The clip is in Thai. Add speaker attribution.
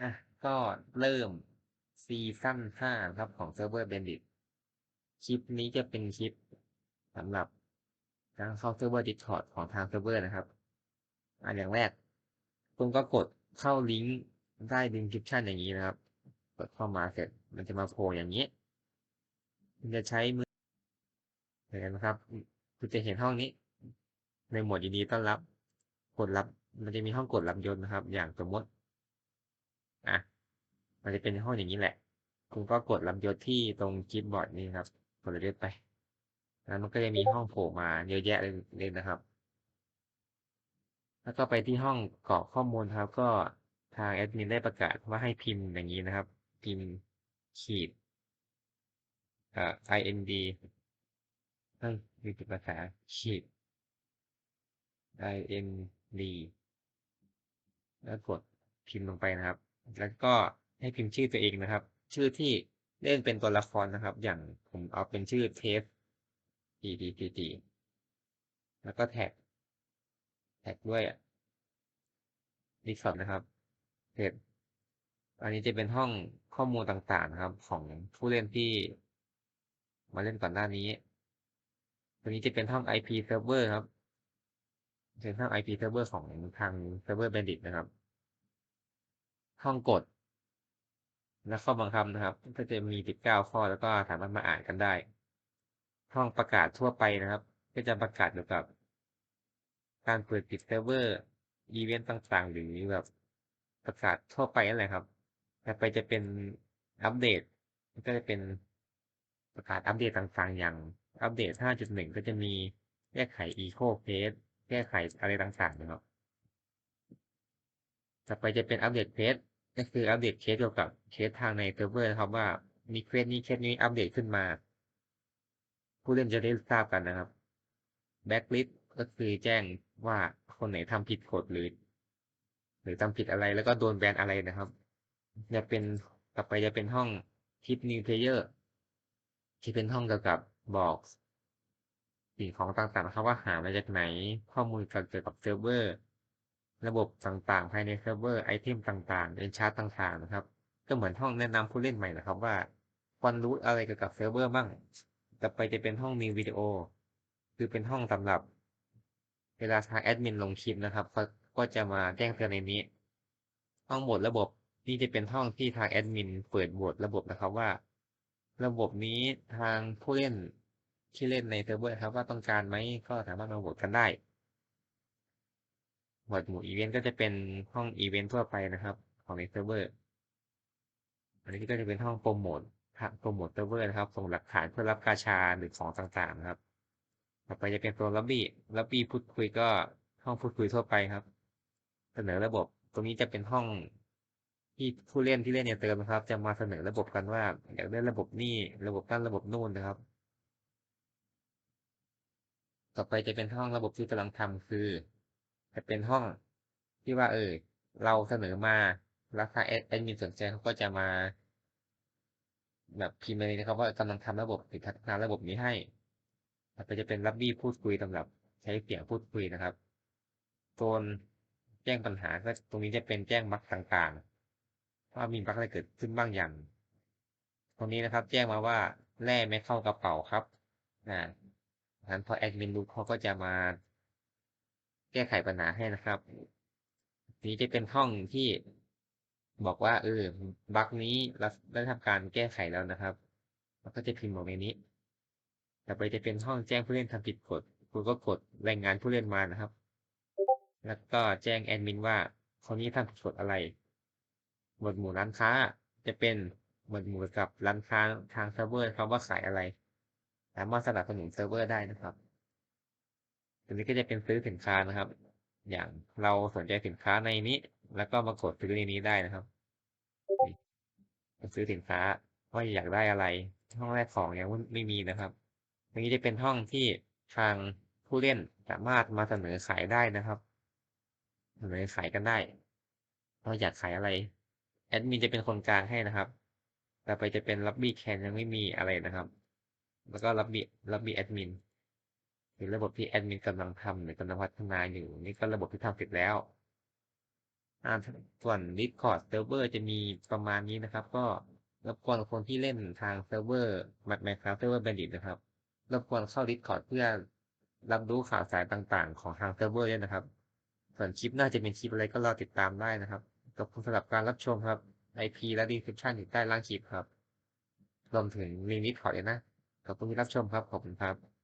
Speaker 1: อะก็เริ่มซีซั่นห้าครับของ Server Bandit คลิปนี้จะเป็นคลิปสำหรับการเข้า Server Discord ของทาง Server นะครับ อันอย่างแรกคุณก็กดเข้าลิงก์ใต้ description อย่างนี้นะครับ กดเข้ามาเสร็จมันจะมาโผล่อย่างนี้ คุณจะใช้มือเห็นไหมครับ คุณจะเห็นห้องนี้ ในหมวดยินดีต้อนรับ กดรับ มันจะมีห้องกดรับยศนะครับ อย่างสมมติ มันจะเป็นห้องอย่างนี้แหละ คุณก็กดรับยศที่ตรงคลิปบอร์ดนี้ครับ กดรับยศไป แล้วมันก็จะมีห้องโผล่มาเยอะแยะเลยนะครับ แล้วก็ไปที่ห้องกรอกข้อมูลครับ ก็ทางแอดมินได้ประกาศว่าให้พิมพ์อย่างนี้นะครับ พิมพ์ขีดเอ่อ ind เฮ้ยมีผิดภาษาขีด ind แล้วกดพิมพ์ลงไปนะครับ แล้วก็ ให้พิมพ์ชื่อตัวเองนะครับ ชื่อที่เล่นเป็นตัวละครนะครับ อย่างผมเอาเป็นชื่อเทฟ t t t t แล้วก็แท็ก แท็กด้วยดิสอดนะครับเสร็จอันนี้จะเป็นห้องข้อมูลต่างๆนะครับ ของผู้เล่นที่มาเล่นก่อนหน้านี้ ตัวนี้จะเป็นห้อง IP server ครับเป็นห้อง IP server ของทาง server bandit นะครับ ห้องกฎ และข้อบังคับนะครับ ก็จะมี 19 ข้อแล้วก็สามารถมาอ่านกันได้ ห้องประกาศทั่วไปนะครับ ก็จะประกาศเกี่ยวกับ การเปิดปิดเซิร์ฟเวอร์อีเวนต์ต่างๆ หรือแบบประกาศทั่วไปนั่นแหละครับแต่ไปจะเป็นอัปเดตก็จะเป็นประกาศอัปเดตต่างๆ อย่างอัปเดต 5.1 ก็จะมีแก้ไข Eco Page แก้ไขอะไรต่างๆนะครับ ต่อไปจะเป็นอัปเดตเพจ ก็คืออัปเดตเคสเกี่ยวกับเคสทางในเซิร์ฟเวอร์นะครับว่ามีเคสนี้เคสนี้อัปเดตขึ้นมา ผู้เล่นจะได้ทราบกันนะครับแบ็กลิสก็คือแจ้งว่าคนไหนทำผิดกฎหรือ หรือทำผิดอะไรแล้วก็โดนแบนอะไรนะครับจะเป็นต่อไปจะเป็นห้องทิปนิวเพลเยอร์ที่เป็นห้องเกี่ยวกับบอกสิ่งของต่างๆนะครับว่าหามาจากไหนข้อมูลเกี่ยวกับเซิร์ฟเวอร์ ระบบต่างๆ ภายในเซิร์ฟเวอร์ไอเทมต่างๆเอนชาร์ตต่างๆนะครับ ก็เหมือนห้องแนะนำผู้เล่นใหม่นะครับว่าควรรู้อะไรเกี่ยวกับเซิร์ฟเวอร์บ้างต่อไปจะเป็นห้องมีวิดีโอ คือเป็นห้องสำหรับเวลาทางแอดมินลงคลิปนะครับเขาก็จะมาแจ้งเตือนในนี้ ห้องโหมดระบบนี่จะเป็นห้องที่ทางแอดมินเปิดโหมดระบบนะครับว่า ระบบนี้ทางผู้เล่นที่เล่นในเซิร์ฟเวอร์ครับว่าต้องการไหมก็สามารถมาโหวตกันได้ หมวดหมู่อีเวนต์ก็จะเป็นห้องอีเวนต์ทั่วไปนะครับ ของในเซิร์ฟเวอร์ อันนี้ก็จะเป็นห้องโปรโมทโปรโมทเซิร์ฟเวอร์นะครับ ส่งหลักฐานเพื่อรับกาชาหรือของต่างๆนะครับ ต่อไปจะเป็นตัวล็อบบี้ ล็อบบี้พูดคุยก็ห้องพูดคุยทั่วไปครับ เสนอระบบ ตรงนี้จะเป็นห้องที่ผู้เล่นที่เล่นเนี่ยเติมนะครับ จะมาเสนอระบบกันว่าอยากได้ระบบนี่ระบบนั่นระบบนู่นนะครับ ต่อไปจะเป็นห้องระบบที่กำลังทำคือ จะเป็นห้องที่ว่าเออเราเสนอมาราคาแอดมินสนใจเขาก็จะมา แบบพิมพ์มาเลยนะครับว่ากำลังทำระบบหรือพัฒนาระบบนี้ให้ต่อไปจะเป็นรับบี้พูดคุยสำหรับใช้เสียงพูดคุยนะครับโซนแจ้งปัญหาก็ตรงนี้จะเป็นแจ้งบั๊กต่างๆว่ามีบั๊กอะไรเกิดขึ้นบ้างอย่างตรงนี้นะครับ แจ้งมาว่าแร่ไม่เข้ากระเป๋าครับนะงั้นพอแอดมินรู้เขาก็จะมา แก้ไขปัญหาให้นะครับ นี้จะเป็นห้องที่บอกว่า เออบั๊กนี้เราได้ทำการแก้ไขแล้วนะครับแล้วก็จะพิมพ์ลงในนี้ ต่อไปจะเป็นห้องแจ้งผู้เล่นทำผิดกฎคุณก็กดรายงานผู้เล่นมานะครับ แล้วก็แจ้งแอดมินว่าคนนี้ทำผิดกฎอะไร หมวดหมู่ร้านค้าจะเป็นหมวดหมู่กับร้านค้าทางเซิร์ฟเวอร์ครับว่าขายอะไร สามารถสนับสนุนเซิร์ฟเวอร์ได้นะครับ ตัวนี้ก็จะเป็นซื้อสินค้านะครับ อย่างเราสนใจสินค้าในนี้ แล้วก็มากดซื้อในนี้ได้นะครับซื้อสินค้าว่าอยากได้อะไร ห้องแรกของยังไม่มีนะครับตรงนี้จะเป็นห้องที่ทางผู้เล่นสามารถมาเสนอขายได้นะครับเสนอขายกันได้เราอยากขายอะไรแอดมินจะเป็นคนกลางให้นะครับ ต่อไปจะเป็นรับบี้แคนยังไม่มีอะไรนะครับ แล้วก็รับบี้รับบี้แอดมิน หรือระบบที่แอดมินกำลังทำหรือกำลังพัฒนาอยู่ นี่ก็ระบบที่ทำเสร็จแล้วส่วน Discord เซิร์ฟเวอร์จะมีประมาณนี้นะครับ ก็รบกวนคนที่เล่นทางเซิร์ฟเวอร์ Minecraft Server Bandit นะครับรบกวนเข้า Discord เพื่อรับรู้ข่าวสารต่างๆ ของทางเซิร์ฟเวอร์ด้วยนะครับ ส่วนคลิปน้าจะเป็นคลิปอะไรก็รอติดตามได้นะครับขอบคุณสำหรับการรับชมครับ IP และ description อยู่ใต้ล่างคลิปครับรวมถึงลิงก์ Discord ด้วยนะขอบคุณที่รับชมครับขอบคุณครับ